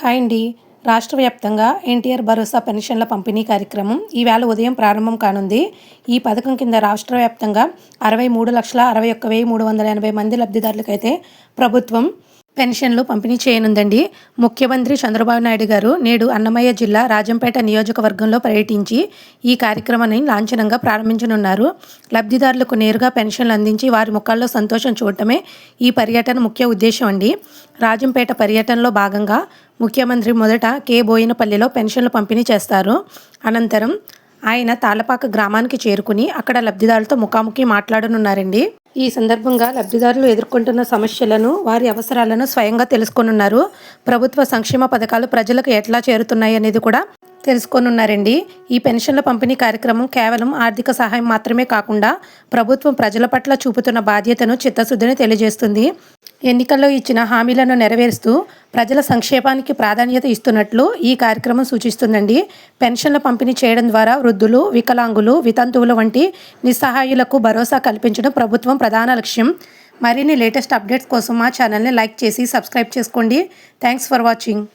Hi అండి. రాష్ట్ర వ్యాప్తంగా ఎన్టీఆర్ భరోసా పెన్షన్ల పంపిణీ కార్యక్రమం ఈవేళ ఉదయం ప్రారంభం కానుంది. ఈ పథకం కింద రాష్ట్ర వ్యాప్తంగా అరవై మూడు లక్షల అరవై ఒక్క వెయ్యి మూడు వందల ఎనభై మంది లబ్ధిదారులకైతే ప్రభుత్వం పెన్షన్లు పంపిణీ చేయనుందండి. ముఖ్యమంత్రి చంద్రబాబు నాయుడు గారు నేడు అన్నమయ్య జిల్లా రాజంపేట నియోజకవర్గంలో పర్యటించి ఈ కార్యక్రమాన్ని లాంఛనంగా ప్రారంభించనున్నారు. లబ్ధిదారులకు నేరుగా పెన్షన్లు అందించి వారి ముఖాల్లో సంతోషం చూడటమే ఈ పర్యటన ముఖ్య ఉద్దేశం అండి. రాజంపేట పర్యటనలో భాగంగా ముఖ్యమంత్రి మొదట కే. బోయినపల్లిలో పెన్షన్లు పంపిణీ చేస్తారు. అనంతరం ఆయన తాళపాక గ్రామానికి చేరుకుని అక్కడ లబ్ధిదారులతో ముఖాముఖి మాట్లాడనున్నారండి. ఈ సందర్భంగా లబ్ధిదారులు ఎదుర్కొంటున్న సమస్యలను వారి అవసరాలను స్వయంగా తెలుసుకొనున్నారు. ప్రభుత్వ సంక్షేమ పథకాలు ప్రజలకు ఎట్లా చేరుతున్నాయి అనేది కూడా తెలుసుకోనున్నారండి. ఈ పెన్షన్ల పంపిణీ కార్యక్రమం కేవలం ఆర్థిక సహాయం మాత్రమే కాకుండా ప్రభుత్వం ప్రజల పట్ల చూపుతున్న బాధ్యతను చిత్తశుద్ధిని తెలియజేస్తుంది. ఎన్నికల్లో ఇచ్చిన హామీలను నెరవేరుస్తూ ప్రజల సంక్షేమానికి ప్రాధాన్యత ఇస్తున్నట్లు ఈ కార్యక్రమం సూచిస్తుందండి. పెన్షన్ల పంపిణీ చేయడం ద్వారా వృద్ధులు వికలాంగులు వితంతువులు వంటి నిస్సహాయులకు భరోసా కల్పించడం ప్రభుత్వం ప్రధాన లక్ష్యం. మరిన్ని లేటెస్ట్ అప్డేట్స్ కోసం మా ఛానల్ని లైక్ చేసి సబ్స్క్రైబ్ చేసుకోండి. Thanks for watching.